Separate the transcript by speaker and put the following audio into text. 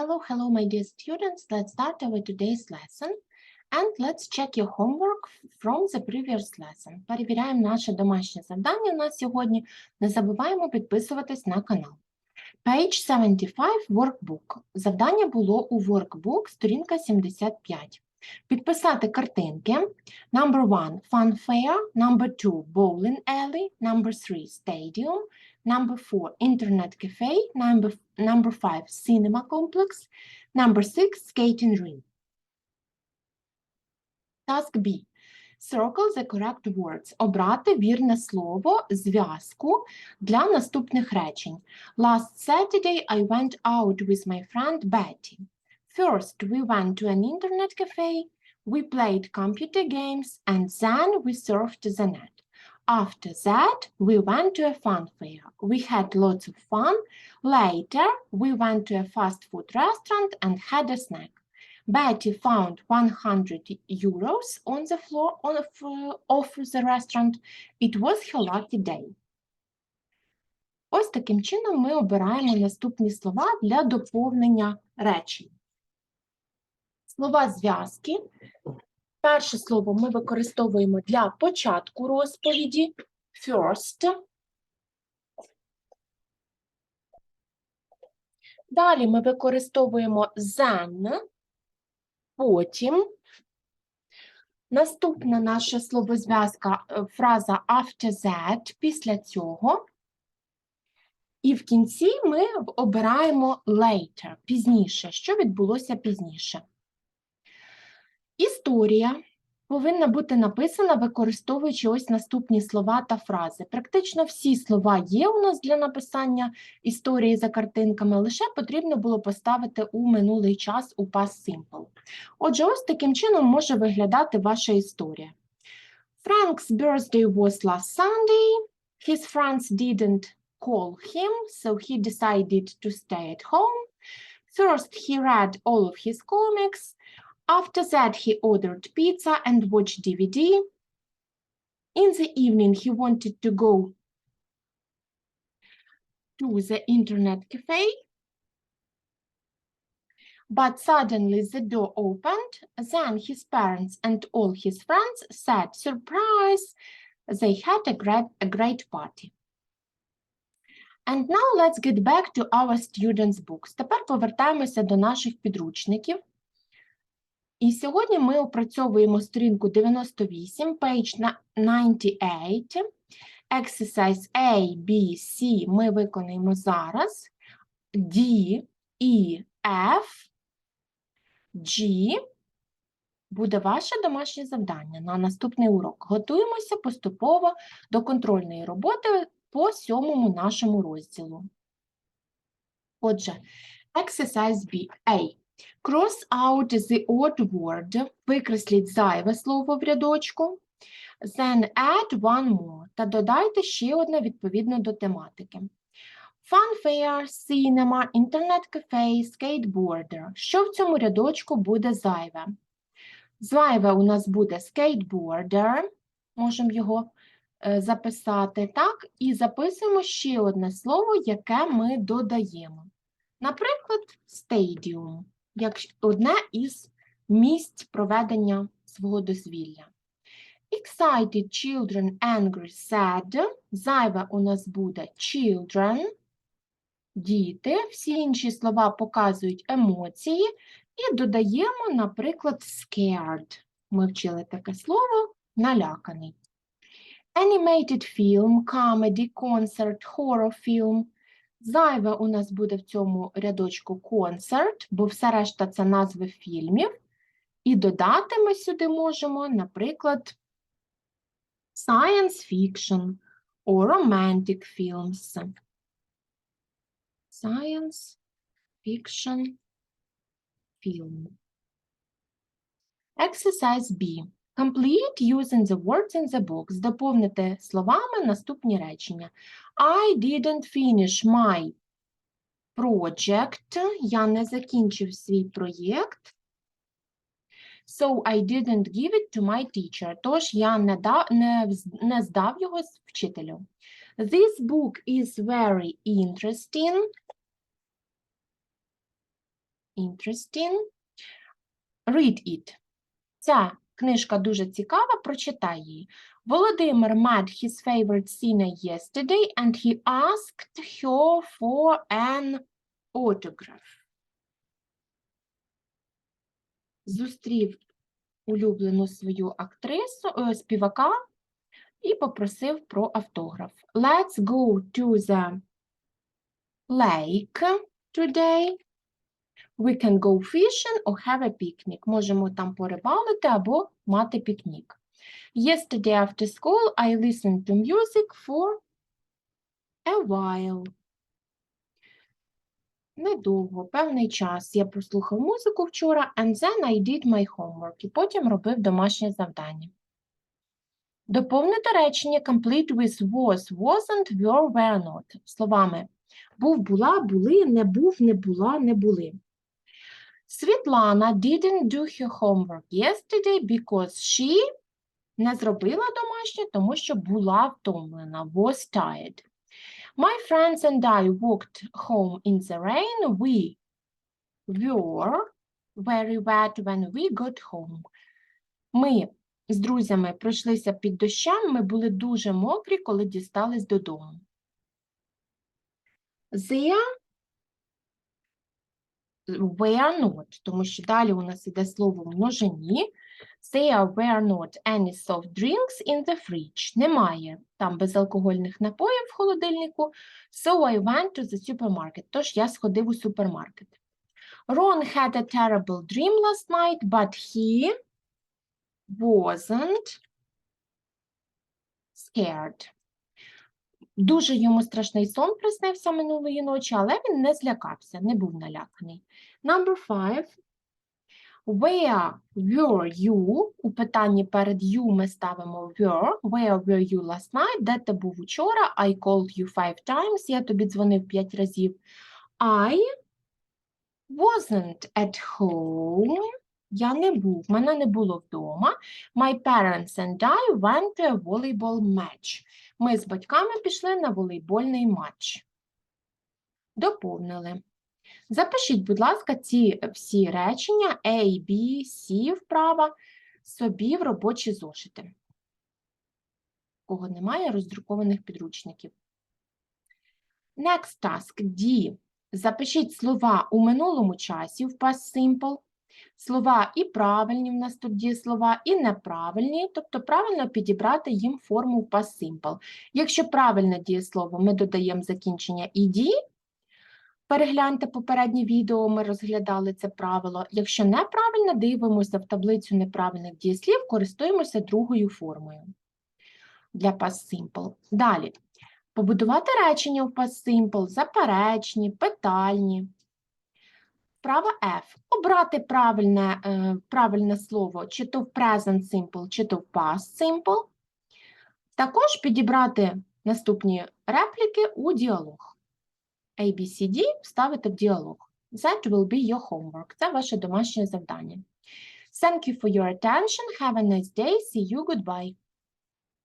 Speaker 1: Hello, hello, my dear students. Let's start our today's lesson. And let's check your homework from the previous lesson. Перевіряємо наше домашнє завдання на сьогодні. Не забуваємо підписуватись на канал. Page 75 Workbook. Завдання було у Workbook, сторінка 75. Підписати картинки. Number one – Fun Fair. Number two – Bowling Alley. Number three – Stadium. Number four – Internet Cafe. Number, number five – Cinema Complex. Number six – Skating Ring. Task B. Circle the correct words. Обрати вірне слово, зв'язку для наступних речень. Last Saturday I went out with my friend Betty. First, we went to an internet cafe, we played computer games, and then we surfed the net. After that, we went to a fun fair. We had lots of fun. Later, we went to a fast food restaurant and had a snack. Betty found 100 euros on the floor the of the restaurant. It was her lucky day. Ось таким чином ми обираємо наступні слова для доповнення речень. Слова зв'язки. Перше слово ми використовуємо для початку розповіді. First. Далі ми використовуємо then, потім. Наступна наша словозв'язка е, фраза after that, після цього. І в кінці ми обираємо later, пізніше, що відбулося пізніше. Історія повинна бути написана, використовуючи ось наступні слова та фрази. Практично всі слова є у нас для написання історії за картинками, лише потрібно було поставити у минулий час у past simple. Отже, ось таким чином може виглядати ваша історія. Frank's birthday was last Sunday. His friends didn't call him, so he decided to stay at home. First, he read all of his comics. After that, he ordered pizza and watched DVD. In the evening, he wanted to go to the internet cafe. But suddenly the door opened. Then his parents and all his friends said, Surprise! They had a great, a great party. And now let's get back to our students' books. Тепер повертаємося до наших підручників. І сьогодні ми опрацьовуємо сторінку 98, page 98. Exercise A, B, C ми виконаємо зараз. D, E, F, G буде ваше домашнє завдання на наступний урок. Готуємося поступово до контрольної роботи по сьомому нашому розділу. Отже, exercise B. A. Cross out the odd word. Викресліть зайве слово в рядочку. Then add one more. Та додайте ще одне відповідно до тематики. Fun fair, cinema, internet cafe, skateboarder. Що в цьому рядочку буде зайве? Зайве у нас буде skateboarder. Можемо його е, записати, так? І записуємо ще одне слово, яке ми додаємо. Наприклад, stadium, як одне із місць проведення свого дозвілля. Excited, children, angry, sad. Зайве у нас буде children, діти. Всі інші слова показують емоції. І додаємо, наприклад, scared. Ми вчили таке слово наляканий. Animated film, comedy, concert, horror film. Зайве у нас буде в цьому рядочку concert, бо все решта це назви фільмів. І додати ми сюди можемо, наприклад, science fiction or romantic films. Science fiction film. Exercise B. Complete using the words in the box. Доповнити словами наступні речення. I didn't finish my project. Я не закінчив свій проєкт. So I didn't give it to my teacher. Тож я не, да, не, не здав його вчителю. This book is very interesting. interesting. Read it. Ця книжка дуже цікава, прочитай її. Володимир met his favorite singer yesterday and he asked her for an autograph. Зустрів улюблену свою актрису, е, співака і попросив про автограф. Let's go to the lake today. We can go fishing or have a picnic. Можемо там порибалити або мати пікнік. Yesterday after school I listened to music for a while. Недовго, певний час. Я прослухав музику вчора, and then I did my homework. І потім робив домашнє завдання. Доповнити речення complete with was, wasn't, were, were not. Словами був, була, були, не був, не була, не були. Світлана didn't do her homework yesterday because she не зробила домашнє, тому що була втомлена, was tired. My friends and I walked home in the rain. We were very wet when we got home. Ми з друзями пройшлися під дощем, ми були дуже мокрі, коли дістались додому. Were not, тому що далі у нас іде слово в множині. There were not any soft drinks in the fridge. Немає там безалкогольних напоїв в холодильнику. So I went to the supermarket. Тож я сходив у супермаркет. Ron had a terrible dream last night, but he wasn't scared. Дуже йому страшний сон приснився минулої ночі, але він не злякався, не був наляканий. Number five. Where were you? У питанні перед you ми ставимо were. Where were you last night? Де ти був учора? I called you five times. Я тобі дзвонив п'ять разів. I wasn't at home. Я не був, мене не було вдома. My parents and I went to a volleyball match. Ми з батьками пішли на волейбольний матч. Доповнили. Запишіть, будь ласка, ці всі речення A, B, C вправа собі в робочі зошити. Кого немає роздрукованих підручників. Next task D. Запишіть слова у минулому часі в past simple. Слова і правильні, в нас тут дієслова, і неправильні, тобто правильно підібрати їм форму past simple. Якщо правильне дієслово, ми додаємо закінчення «ed», Перегляньте попереднє відео, ми розглядали це правило. Якщо неправильно, дивимося в таблицю неправильних дієслів, користуємося другою формою для past simple. Далі. Побудувати речення в past simple, заперечні, питальні. Вправа F. Обрати правильне, е, правильне слово чи то в present simple, чи то в past simple. Також підібрати наступні репліки у діалог. ABCD вставити в діалог. That will be your homework. Це ваше домашнє завдання. Thank you for your attention. Have a nice day. See you. Goodbye.